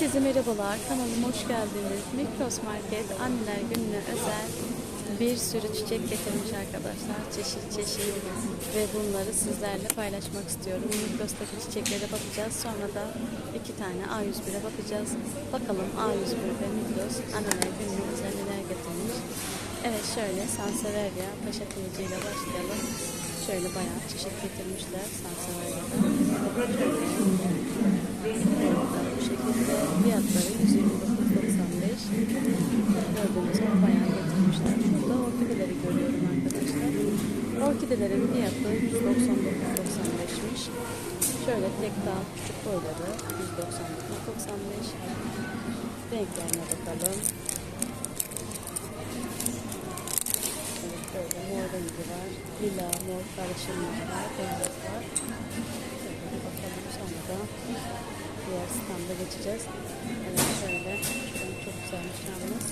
Herkese merhabalar, kanalıma hoş geldiniz. Mikros Market anneler gününe özel bir sürü çiçek getirmiş arkadaşlar. Çeşit çeşit ve bunları sizlerle paylaşmak istiyorum. Mikros'taki çiçeklere bakacağız. Sonra da iki tane A101'e bakacağız. Bakalım A101 ve Mikros anneler gününe özel neler getirmiş. Evet şöyle Sanseverya Paşa Kılıcı ile başlayalım. Şöyle bayağı çeşit getirmişler Sanseverya'da. Fiyatları 129.95 Gördüğünüz gibi bayağı getirmişler. Şurada orkideleri görüyorum arkadaşlar. Orkidelerin fiyatı 199.95'miş. Şöyle tek dal küçük boyları 199.95 Renklerine bakalım. Evet böyle mor rengi var. Lila, mor karışımlar var. Beyaz var. Şöyle bakalım sonra da diğer standa geçeceğiz. Evet şöyle. Çok güzelmiş yalnız.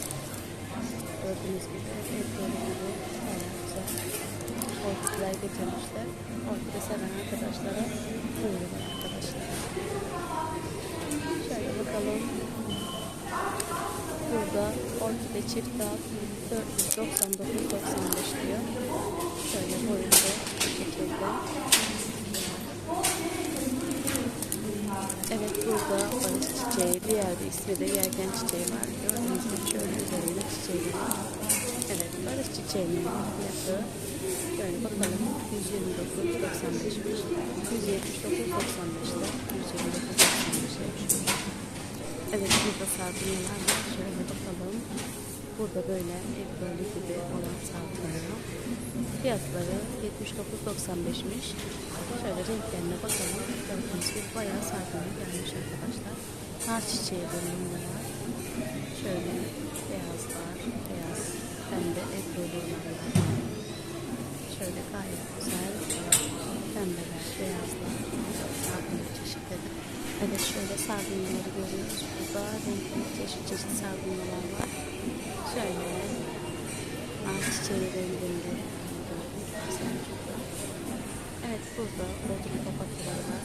Gördüğünüz gibi böyle gibi bayağı güzel. Orkideler getirmişler. Orkide seven arkadaşlara buyurun arkadaşlar. Şöyle bakalım. Burada orkide çift dal 499.95 diyor. Şöyle boyunca bu şekilde. Evet burada barış çiçeği, bir yerde ismi de yergen çiçeği var. Gördüğünüz gibi şöyle üzerinde çiçeği var. Evet barış çiçeğinin fiyatı şöyle bakalım 129.95'miş. 179.95'te 129.95'e Evet burada sardunyalar var. Şöyle bakalım. Burada böyle ev böyle gibi olan sardunyalar. Fiyatları 79.95'miş. Şöyle renklerine bakalım. Gördüğünüz gibi bayağı sardunya gelmiş arkadaşlar. Nar çiçeği bölümünde var. Şöyle beyazlar, beyaz, pembe ev bölümler var. Şöyle gayet güzel pembeler, beyazlar, sardunya çeşitleri. Evet şöyle sardunyaları görüyoruz. Burada renkli çeşit çeşit sardunyalar var. Şöyle nar çiçeği renginde. Evet burada Bodrum papatyaları var.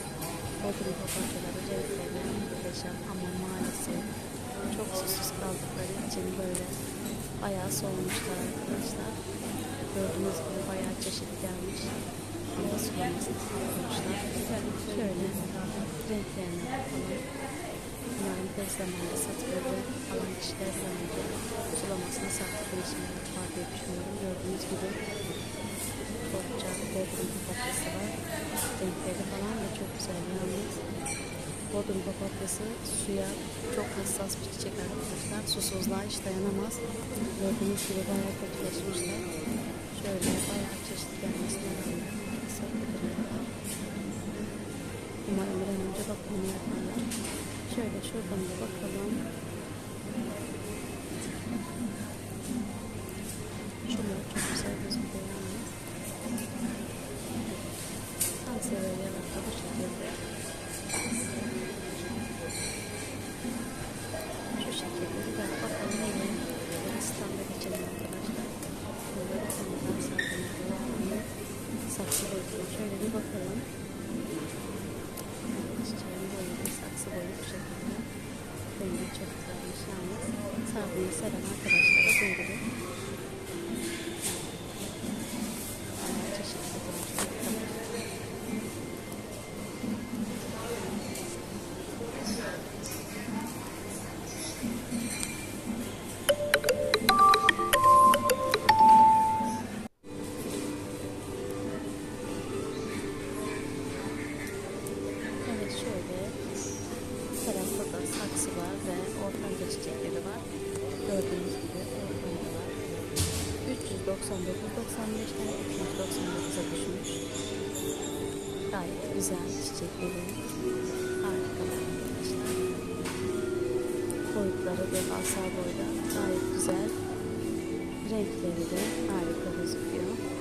Bodrum papatyaları renkleri muhteşem ama maalesef çok susuz kaldıkları için böyle bayağı soğumuşlar arkadaşlar. Gördüğünüz gibi bayağı çeşit gelmiş. Ama sulamasını sağlamışlar. Şöyle tez zamanda satılır. Alan kişiler önce sulamasını sattığı için var diye düşünüyorum. Gördüğünüz gibi Topça, Bodrum papatyası var. Renkleri falan da çok güzel yalnız. Bodrum papatyası suya çok hassas bir çiçek arkadaşlar. Susuzluğa hiç dayanamaz. Gördüğünüz gibi bayağı kötüleşmişler. Şöyle bayağı çeşit gelmesine rağmen satılıyorlar. Umarım bir an önce bakımını yaparlar. Şöyle şuradan da bakalım. Şunlar çok güzel gözüküyor Sarkıyı seven arkadaşlara bulmuşlar. Evet şöyle tarafta da saksı var ve ortanca çiçekleri var. Gördüğünüz gibi ortanca var. 399.95'ten 399'a düşmüş. Gayet güzel çiçekleri. Harikalar arkadaşlar. Boyutları devasa boyda. Gayet güzel. Renkleri de harika gözüküyor.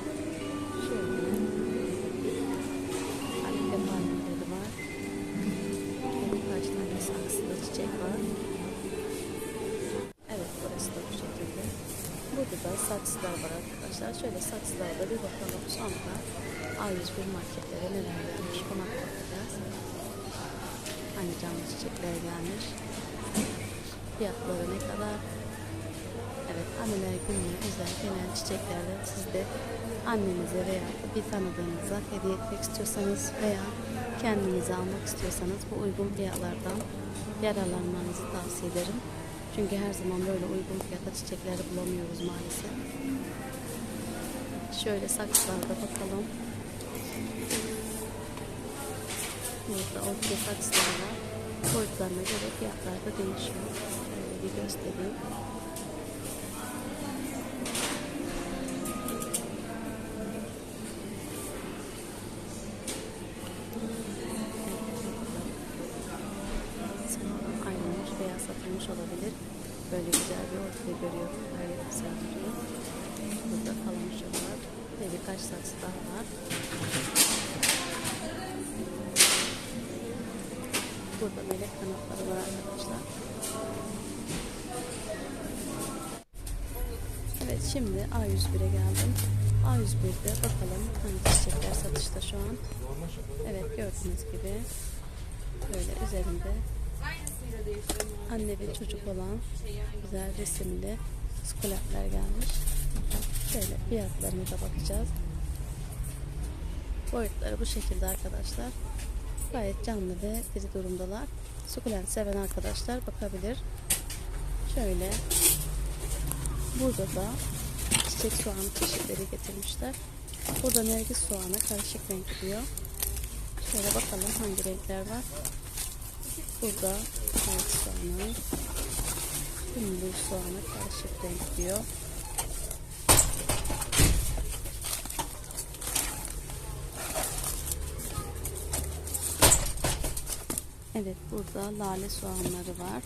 Saksılar var arkadaşlar. Şöyle saksılarda bir bakalım. Sonra A101 marketlere neler gelmiş ona bakacağız. Hani canlı çiçekler gelmiş. fiyatları ne kadar? Evet anneler gününe özel gelen çiçeklerden siz de annenize veya bir tanıdığınıza hediye etmek istiyorsanız veya kendinize almak istiyorsanız bu uygun fiyatlardan yararlanmanızı tavsiye ederim. Çünkü her zaman böyle uygun fiyata çiçekleri bulamıyoruz maalesef. Şöyle saksılarda bakalım. Burada ortaya saksılar var. Boyutlarına göre fiyatlar da değişiyor. Şöyle bir göstereyim. Satılmış olabilir. Böyle güzel bir ortaya görüyorum. Gayet güzel duruyor. Burada kalamışı var. Ve birkaç saksı daha var. Burada melek kanatları var arkadaşlar. Evet şimdi A101'e geldim. A101'de bakalım hangi çiçekler satışta şu an. Evet gördüğünüz gibi böyle üzerinde anne ve çocuk olan güzel resimli sukulentler gelmiş. Şöyle fiyatlarına da bakacağız. Boyutları bu şekilde arkadaşlar. Gayet canlı ve diri durumdalar. Sukulent seven arkadaşlar bakabilir. Şöyle burada da çiçek soğanı çeşitleri getirmişler. Burada nergis soğanı karışık renk diyor. Şöyle bakalım hangi renkler var. Burada nergis soğanı, sümbül soğanı karışık renk diyor. Evet burada lale soğanları var.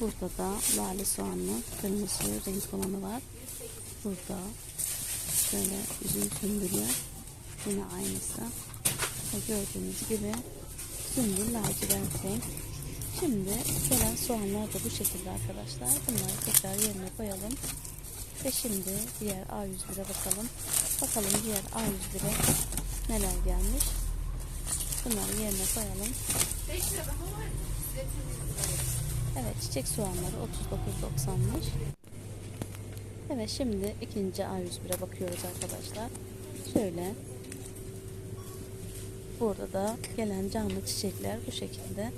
Burada da lale soğanlı kırmızı renk olanı var. Burada şöyle üzüm sümbülü yine aynısı. Ve gördüğünüz gibi sümbül lacivert renk. Şimdi gelen soğanlar da bu şekilde arkadaşlar. Bunları tekrar yerine koyalım. Ve şimdi diğer A101'e bakalım. Bakalım diğer A101'e neler gelmiş. Bunları yerine koyalım. Evet çiçek soğanları 39.90'mış. Evet şimdi ikinci A101'e bakıyoruz arkadaşlar. Şöyle. Burada da gelen canlı çiçekler bu şekilde.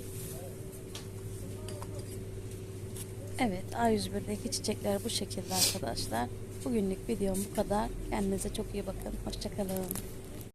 Evet A101'deki çiçekler bu şekilde arkadaşlar. Bugünlük videom bu kadar. Kendinize çok iyi bakın. Hoşçakalın.